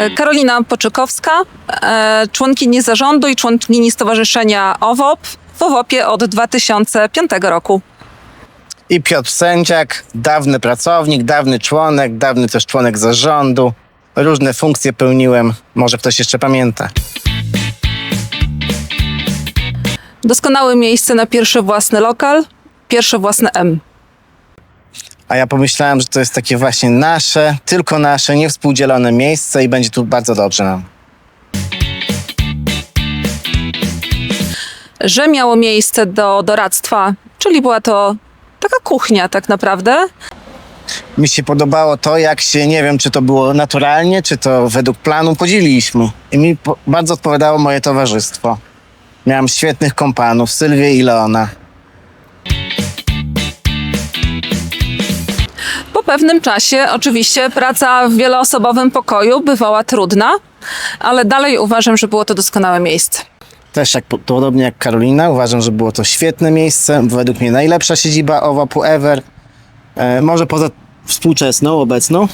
E, Karolina Poczykowska, e, członkini zarządu i członkini Stowarzyszenia OWOP w OWOP-ie od 2005 roku. I Piotr Sędziak, dawny pracownik, dawny członek, dawny też członek zarządu. Różne funkcje pełniłem, może ktoś jeszcze pamięta. Doskonałe miejsce na pierwszy własny lokal, pierwsze własne M. A ja pomyślałem, że to jest takie właśnie nasze, tylko nasze, niewspółdzielone miejsce i będzie tu bardzo dobrze nam. Że miało miejsce do doradztwa, czyli była to taka kuchnia tak naprawdę. Mi się podobało to, jak się, nie wiem, czy to było naturalnie, czy to według planu, podzieliliśmy. I mi po, bardzo odpowiadało moje towarzystwo. Miałem świetnych kompanów, Sylwię i Leona. Pewnym czasie oczywiście praca w wieloosobowym pokoju bywała trudna, ale dalej uważam, że było to doskonałe miejsce. Też jak, podobnie jak Karolina, uważam, że było to świetne miejsce. Według mnie najlepsza siedziba OWAP-u ever. E, może poza współczesną, obecną.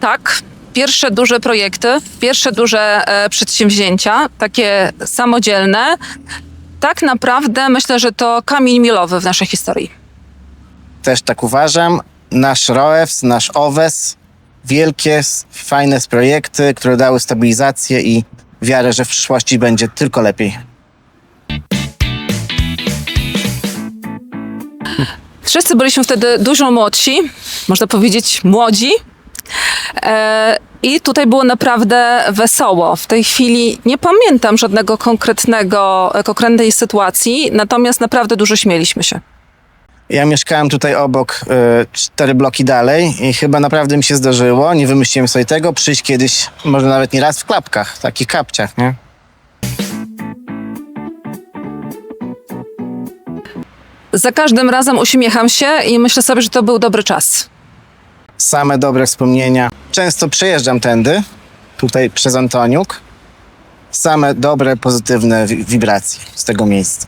Tak, pierwsze duże projekty, pierwsze duże e, przedsięwzięcia, takie samodzielne, tak naprawdę myślę, że to kamień milowy w naszej historii. Też tak uważam. Nasz ROEWS, nasz OWES, wielkie, fajne projekty, które dały stabilizację i wiarę, że w przyszłości będzie tylko lepiej. Wszyscy byliśmy wtedy dużo młodsi, można powiedzieć młodzi. E, I tutaj było naprawdę wesoło. W tej chwili nie pamiętam żadnego konkretnego, konkretnej sytuacji, natomiast naprawdę dużo śmieliśmy się. Ja mieszkałem tutaj obok, e, cztery bloki dalej i chyba naprawdę mi się zdarzyło, nie wymyśliłem sobie tego, przyjść kiedyś, może nawet nie raz w klapkach, takich kapciach, nie? Za każdym razem uśmiecham się i myślę sobie, że to był dobry czas. Same dobre wspomnienia. Często przejeżdżam tędy, tutaj przez Antoniuk. Same dobre, pozytywne wi- wibracje z tego miejsca.